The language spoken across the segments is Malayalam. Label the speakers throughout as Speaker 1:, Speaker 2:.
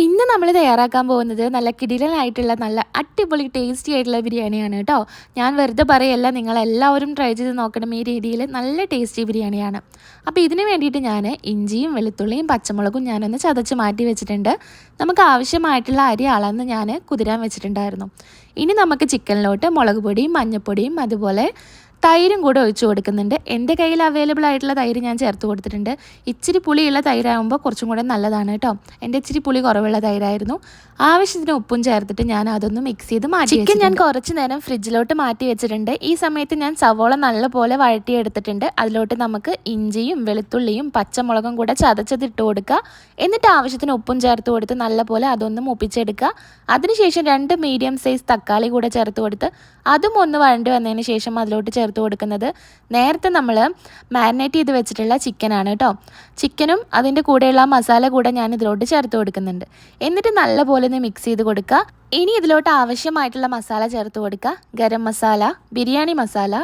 Speaker 1: ഇന്ന് നമ്മൾ തയ്യാറാക്കാൻ പോകുന്നത് നല്ല കിടിലനായിട്ടുള്ള നല്ല അടിപൊളി ടേസ്റ്റി ആയിട്ടുള്ള ബിരിയാണിയാണ് കേട്ടോ. ഞാൻ വെറുതെ പറയല്ല നിങ്ങളെല്ലാവരും ട്രൈ ചെയ്ത് നോക്കണം ഈ രീതിയിൽ നല്ല ടേസ്റ്റി ബിരിയാണിയാണ്. അപ്പോൾ ഇതിന് വേണ്ടിയിട്ട് ഞാൻ ഇഞ്ചിയും വെളുത്തുള്ളിയും പച്ചമുളകും ഞാനൊന്ന് ചതച്ച് മാറ്റി വെച്ചിട്ടുണ്ട്. നമുക്ക് ആവശ്യമായിട്ടുള്ള അരി അളന്ന് ഞാൻ കുതിരാൻ വെച്ചിട്ടുണ്ടായിരുന്നു. ഇനി നമുക്ക് ചിക്കനിലോട്ട് മുളക് പൊടിയും മഞ്ഞൾപ്പൊടിയും അതുപോലെ തൈരും കൂടെ ഒഴിച്ചു കൊടുക്കുന്നുണ്ട്. എന്റെ കയ്യിൽ അവൈലബിൾ ആയിട്ടുള്ള തൈര് ഞാൻ ചേർത്ത് കൊടുത്തിട്ടുണ്ട്. ഇച്ചിരി പുളിയുള്ള തൈരാകുമ്പോൾ കുറച്ചും കൂടെ നല്ലതാണ് കേട്ടോ എന്റെ ഇച്ചിരി പുളി കുറവുള്ള തൈരായിരുന്നു. ആവശ്യത്തിന് ഉപ്പും ചേർത്തിട്ട് ഞാൻ അതൊന്ന് മിക്സ് ചെയ്ത് മാറ്റി ചിക്കൻ ഞാൻ കുറച്ച് നേരം ഫ്രിഡ്ജിലോട്ട് മാറ്റി വെച്ചിട്ടുണ്ട്. ഈ സമയത്ത് ഞാൻ സവോള നല്ലപോലെ വഴറ്റിയെടുത്തിട്ടുണ്ട്. അതിലോട്ട് നമുക്ക് ഇഞ്ചിയും വെളുത്തുള്ളിയും പച്ചമുളകും കൂടെ ചതച്ചത് ഇട്ട് കൊടുക്കുക. എന്നിട്ട് ആവശ്യത്തിന് ഉപ്പും ചേർത്ത് കൊടുത്ത് നല്ലപോലെ അതൊന്ന് മുപ്പിച്ചെടുക്കുക. അതിനുശേഷം രണ്ട് മീഡിയം സൈസ് തക്കാളി കൂടെ ചേർത്ത് കൊടുത്ത് അതും ഒന്ന് വഴണ്ടി വന്നതിന് ശേഷം അതിലോട്ട് ചേർത്ത് കൊടുക്കുന്നത്. നേരത്തെ നമ്മൾ മാരിനേറ്റ് ചെയ്ത് വെച്ചിട്ടുള്ള ചിക്കനാണ് കേട്ടോ ചിക്കനും അതിന്റെ കൂടെയുള്ള മസാല കൂടെ ഞാൻ ഇതിലോട്ട് ചേർത്ത് കൊടുക്കുന്നുണ്ട്. എന്നിട്ട് നല്ലപോലെ ഒന്ന് മിക്സ് ചെയ്ത് കൊടുക്കുക. ഇനി ഇതിലോട്ട് ആവശ്യമായിട്ടുള്ള മസാല ചേർത്ത് കൊടുക്കുക. ഗരം മസാല ബിരിയാണി മസാല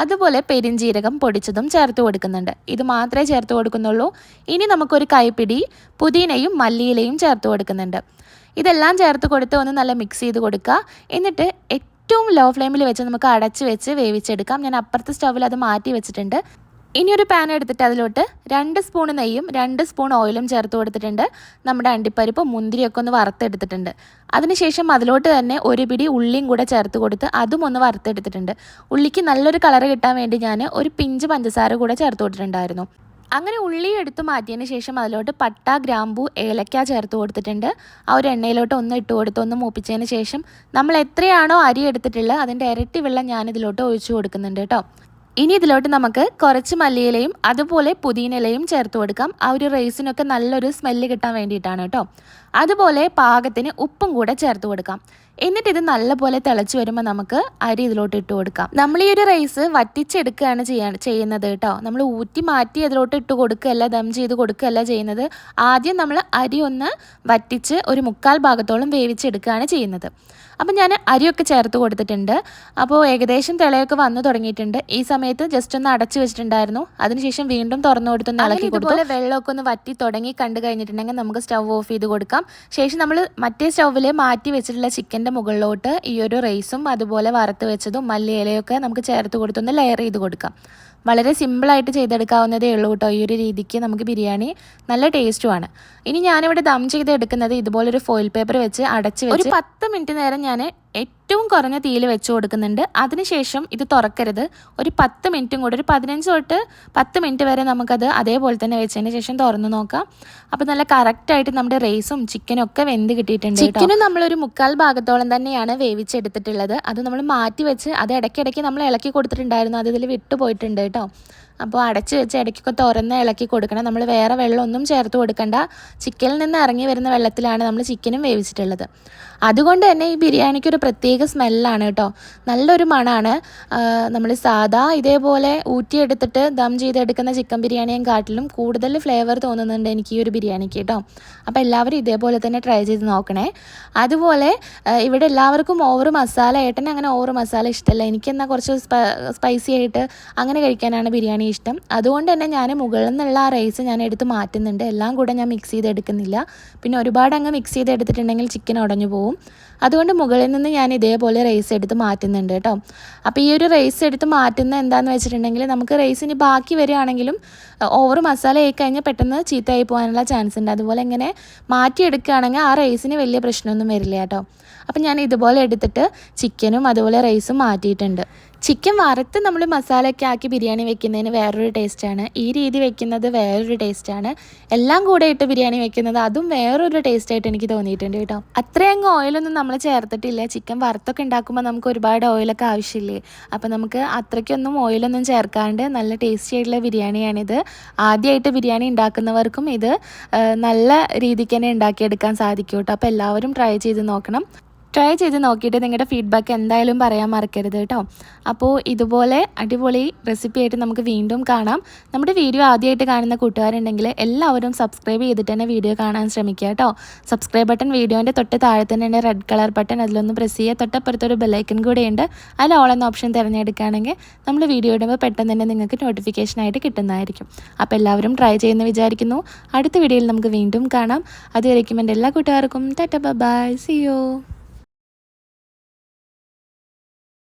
Speaker 1: അതുപോലെ പെരിഞ്ചീരകം പൊടിച്ചതും ചേർത്ത് കൊടുക്കുന്നുണ്ട്. ഇത് മാത്രമേ ചേർത്ത് കൊടുക്കുന്നുള്ളൂ. ഇനി നമുക്കൊരു കൈപ്പിടി പുതിനയും മല്ലിയിലയും ചേർത്ത് കൊടുക്കുന്നുണ്ട്. ഇതെല്ലാം ചേർത്ത് കൊടുത്ത് ഒന്ന് നല്ല മിക്സ് ചെയ്ത് കൊടുക്കുക. എന്നിട്ട് ഏറ്റവും ലോ ഫ്ലെയിമിൽ വെച്ച് നമുക്ക് അടച്ച് വെച്ച് വേവിച്ചെടുക്കാം. ഞാൻ അപ്പുറത്തെ സ്റ്റൗവിൽ അത് മാറ്റി വെച്ചിട്ടുണ്ട്. ഇനി ഒരു പാൻ എടുത്തിട്ട് അതിലോട്ട് രണ്ട് സ്പൂൺ നെയ്യും രണ്ട് സ്പൂൺ ഓയിലും ചേർത്ത് കൊടുത്തിട്ടുണ്ട്. നമ്മുടെ അണ്ടിപ്പരിപ്പ് മുന്തിരിയൊക്കെ ഒന്ന് വറുത്തെടുത്തിട്ടുണ്ട്. അതിനുശേഷം അതിലോട്ട് തന്നെ ഒരു പിടി ഉള്ളിയും കൂടെ ചേർത്ത് കൊടുത്ത് അതും ഒന്ന് വറുത്തെടുത്തിട്ടുണ്ട്. ഉള്ളിക്ക് നല്ലൊരു കളർ കിട്ടാൻ വേണ്ടി ഞാൻ ഒരു പിഞ്ച് പഞ്ചസാര കൂടെ ചേർത്ത് കൊടുത്തിട്ടുണ്ടായിരുന്നു. അങ്ങനെ ഉള്ളി എടുത്ത് മാറ്റിയതിന് ശേഷം അതിലോട്ട് പട്ട ഗ്രാമ്പു ഏലക്ക ചേർത്ത് കൊടുത്തിട്ടുണ്ട്. ആ ഒരു എണ്ണയിലോട്ട് ഒന്ന് ഇട്ട് കൊടുത്ത് ഒന്ന് മൂപ്പിച്ചതിന് ശേഷം നമ്മൾ എത്രയാണോ അരി എടുത്തിട്ടുള്ളത് അതിന്റെ ഇരട്ടി വെള്ളം ഞാൻ ഇതിലോട്ട് ഒഴിച്ചു കൊടുക്കുന്നുണ്ട് കേട്ടോ. ഇനി ഇതിലോട്ട് നമുക്ക് കുറച്ച് മല്ലിയിലയും അതുപോലെ പുതിനയിലയും ചേർത്ത് കൊടുക്കാം. ആ ഒരു റൈസിനൊക്കെ നല്ലൊരു സ്മെല്ല് കിട്ടാൻ വേണ്ടിയിട്ടാണ് കേട്ടോ. അതുപോലെ പാകത്തിന് ഉപ്പും കൂടെ ചേർത്ത് കൊടുക്കാം. എന്നിട്ട് ഇത് നല്ലപോലെ തിളച്ച് വരുമ്പോൾ നമുക്ക് അരി ഇതിലോട്ട് ഇട്ട് കൊടുക്കാം. നമ്മൾ ഈ ഒരു റൈസ് വറ്റിച്ചെടുക്കുകയാണ് ചെയ്യാൻ ചെയ്യുന്നത് കേട്ടോ. നമ്മൾ ഊറ്റി മാറ്റി അതിലോട്ട് ഇട്ട് കൊടുക്കുകയല്ല ദം ചെയ്ത് കൊടുക്കുകയല്ല ചെയ്യുന്നത്. ആദ്യം നമ്മൾ അരി ഒന്ന് വറ്റിച്ച് ഒരു മുക്കാൽ ഭാഗത്തോളം വേവിച്ചെടുക്കുകയാണ് ചെയ്യുന്നത്. അപ്പം ഞാൻ അരിയൊക്കെ ചേർത്ത് കൊടുത്തിട്ടുണ്ട്. അപ്പോൾ ഏകദേശം തിളയൊക്കെ വന്നു തുടങ്ങിയിട്ടുണ്ട്. ഈ സമയത്ത് ജസ്റ്റ് ഒന്ന് അടച്ചു വെച്ചിട്ടുണ്ടായിരുന്നു. അതിനുശേഷം വീണ്ടും തുറന്നു കൊടുത്തൊന്ന് ഇളക്കി കൊടുത്തു. വെള്ളമൊക്കെ ഒന്ന് വറ്റി തുടങ്ങി കണ്ടു കഴിഞ്ഞിട്ടുണ്ടെങ്കിൽ നമുക്ക് സ്റ്റൗ ഓഫ് ചെയ്ത് കൊടുക്കാം. ശേഷം നമ്മൾ മറ്റേ സ്റ്റൗവിൽ മാറ്റി വെച്ചിട്ടുള്ള ചിക്കന്റെ മുകളിലോട്ട് ഈ ഒരു റൈസും അതുപോലെ വറുത്ത് വെച്ചതും മല്ലിയിലയൊക്കെ നമുക്ക് ചേർത്ത് കൊടുത്തൊന്ന് ലെയർ ചെയ്ത് കൊടുക്കാം. വളരെ സിമ്പിളായിട്ട് ചെയ്തെടുക്കാവുന്നതേ ഉള്ളൂ കേട്ടോ. ഈ ഒരു രീതിക്ക് നമുക്ക് ബിരിയാണി നല്ല ടേസ്റ്റുമാണ് ഇനി ഞാനിവിടെ ദം ചെയ്തെടുക്കുന്നത് ഇതുപോലൊരു ഫോയിൽ പേപ്പർ വെച്ച് അടച്ച് വെച്ച് ഒരു പത്ത് മിനിറ്റ് നേരം ഞാൻ ഏറ്റവും കുറഞ്ഞ തീയിൽ വെച്ച് കൊടുക്കുന്നുണ്ട്. അതിനുശേഷം ഇത് തുറക്കരുത്. ഒരു പത്ത് മിനിറ്റും കൂടെ ഒരു പതിനഞ്ച് തൊട്ട് പത്ത് മിനിറ്റ് വരെ നമുക്കത് അതേപോലെ തന്നെ വെച്ചതിന് ശേഷം തുറന്ന് നോക്കാം. അപ്പോൾ നല്ല കറക്റ്റായിട്ട് നമ്മുടെ റൈസും ചിക്കനും ഒക്കെ വെന്ത് കിട്ടിയിട്ടുണ്ട് ചിക്കനും നമ്മളൊരു മുക്കാൽ ഭാഗത്തോളം തന്നെയാണ് വേവിച്ചെടുത്തിട്ടുള്ളത്. അത് നമ്മൾ മാറ്റി വെച്ച് അത് ഇടയ്ക്കിടയ്ക്ക് നമ്മൾ ഇളക്കി കൊടുത്തിട്ടുണ്ടായിരുന്നു. അത് ഇതിൽ വിട്ടു പോയിട്ടുണ്ട് കേട്ടോ. അപ്പോൾ അടച്ചു വെച്ച് ഇടയ്ക്കൊക്കെ തുറന്ന് ഇളക്കി കൊടുക്കണം. നമ്മൾ വേറെ വെള്ളമൊന്നും ചേർത്ത് കൊടുക്കണ്ട. ചിക്കനിൽ നിന്ന് ഇറങ്ങി വരുന്ന വെള്ളത്തിലാണ് നമ്മൾ ചിക്കനും വേവിച്ചിട്ടുള്ളത്. അതുകൊണ്ട് തന്നെ ഈ ബിരിയാണിക്ക് ഒരു പ്രത്യേക സ്മെല്ലാണ് കേട്ടോ. നല്ലൊരു മണമാണ് നമ്മൾ സാധാ ഇതേപോലെ ഊറ്റിയെടുത്തിട്ട് ദം ചെയ്തെടുക്കുന്ന ചിക്കൻ ബിരിയാണിയും കാട്ടിലും കൂടുതൽ ഫ്ലേവർ തോന്നുന്നുണ്ട് എനിക്ക് ഈ ഒരു ബിരിയാണിക്ക് കേട്ടോ. അപ്പോൾ എല്ലാവരും ഇതേപോലെ തന്നെ ട്രൈ ചെയ്ത് നോക്കണേ. അതുപോലെ ഇവിടെ എല്ലാവർക്കും ഓവർ മസാല. ഏട്ടന് അങ്ങനെ ഓവർ മസാല ഇഷ്ടമല്ല എനിക്കെന്നാൽ കുറച്ച് സ്പൈസി ആയിട്ട് അങ്ങനെ കഴിക്കാനാണ് ബിരിയാണി ഇഷ്ടം. അതുകൊണ്ട് തന്നെ ഞാൻ മുകളിൽ നിന്നുള്ള ആ റൈസ് ഞാൻ എടുത്ത് മാറ്റുന്നുണ്ട്. എല്ലാം കൂടെ ഞാൻ മിക്സ് ചെയ്തെടുക്കുന്നില്ല. പിന്നെ ഒരുപാട് അങ്ങ് മിക്സ് ചെയ്തെടുത്തിട്ടുണ്ടെങ്കിൽ ചിക്കൻ ഉടഞ്ഞു പോവും. അതുകൊണ്ട് മുകളിൽ നിന്ന് ഞാൻ ഇതേപോലെ റൈസ് എടുത്ത് മാറ്റുന്നുണ്ട് കേട്ടോ. അപ്പോൾ ഈ ഒരു റൈസ് എടുത്ത് മാറ്റുന്ന എന്താണെന്ന് വെച്ചിട്ടുണ്ടെങ്കിൽ നമുക്ക് റൈസിന് ബാക്കി വരികയാണെങ്കിലും ഓവർ മസാല ആയി കഴിഞ്ഞാൽ പെട്ടെന്ന് ചീത്തയായി പോകാനുള്ള ചാൻസ് ഉണ്ട്. അതുപോലെ ഇങ്ങനെ മാറ്റിയെടുക്കുകയാണെങ്കിൽ ആ റൈസിന് വലിയ പ്രശ്നമൊന്നും വരില്ല കേട്ടോ. അപ്പം ഞാൻ ഇതുപോലെ എടുത്തിട്ട് ചിക്കനും അതുപോലെ റൈസും മാറ്റിയിട്ടുണ്ട്. ചിക്കൻ വറുത്ത് നമ്മൾ മസാലയൊക്കെ ആക്കി ബിരിയാണി വെക്കുന്നതിന് വേറൊരു ടേസ്റ്റാണ്. ഈ രീതി വെക്കുന്നത് വേറൊരു ടേസ്റ്റാണ്. എല്ലാം കൂടെ ഇട്ട് ബിരിയാണി വെക്കുന്നത് അതും വേറൊരു ടേസ്റ്റായിട്ട് എനിക്ക് തോന്നിയിട്ടുണ്ട് കേട്ടോ. അത്രയങ്ങ് ഓയിലൊന്നും നമ്മൾ ചേർത്തിട്ടില്ല. ചിക്കൻ വറുത്തൊക്കെ ഉണ്ടാക്കുമ്പോൾ നമുക്ക് ഒരുപാട് ഓയിലൊക്കെ ആവശ്യമില്ലേ? അപ്പോൾ നമുക്ക് അത്രയ്ക്കൊന്നും ഓയിലൊന്നും ചേർക്കാണ്ട് നല്ല ടേസ്റ്റി ആയിട്ടുള്ള ബിരിയാണിയാണിത്. ആദ്യമായിട്ട് ബിരിയാണി ഉണ്ടാക്കുന്നവർക്കും ഇത് നല്ല രീതിക്ക് തന്നെ ഉണ്ടാക്കിയെടുക്കാൻ സാധിക്കും കേട്ടോ. അപ്പോൾ എല്ലാവരും ട്രൈ ചെയ്ത് നോക്കണം. ട്രൈ ചെയ്ത് നോക്കിയിട്ട് നിങ്ങളുടെ ഫീഡ്ബാക്ക് എന്തായാലും പറയാൻ മറക്കരുത് കേട്ടോ. അപ്പോൾ ഇതുപോലെ അടിപൊളി റെസിപ്പി ആയിട്ട് നമുക്ക് വീണ്ടും കാണാം. നമ്മുടെ വീഡിയോ ആദ്യമായിട്ട് കാണുന്ന കൂട്ടുകാരുണ്ടെങ്കിൽ എല്ലാവരും സബ്സ്ക്രൈബ് ചെയ്തിട്ട് തന്നെ വീഡിയോ കാണാൻ ശ്രമിക്കുക കേട്ടോ. സബ്സ്ക്രൈബ് ബട്ടൺ വീഡിയോന്റെ തൊട്ട് താഴെ തന്നെ റെഡ് കളർ ബട്ടൺ അതിലൊന്ന് പ്രസ് ചെയ്യുക. തൊട്ടപ്പുറത്തൊരു ബെല്ലൈക്കൺ കൂടെയുണ്ട് അതിൽ ഓൾ എന്ന ഓപ്ഷൻ തിരഞ്ഞെടുക്കുകയാണെങ്കിൽ നമ്മൾ വീഡിയോ ഇടുമ്പോൾ പെട്ടെന്ന് തന്നെ നിങ്ങൾക്ക് നോട്ടിഫിക്കേഷനായിട്ട് കിട്ടുന്നതായിരിക്കും. അപ്പോൾ എല്ലാവരും ട്രൈ ചെയ്യുമെന്ന് വിചാരിക്കുന്നു. അടുത്ത വീഡിയോയിൽ നമുക്ക് വീണ്ടും കാണാം. അതുവരേക്കും എന്റെ എല്ലാ കൂട്ടുകാർക്കും. Tata by C U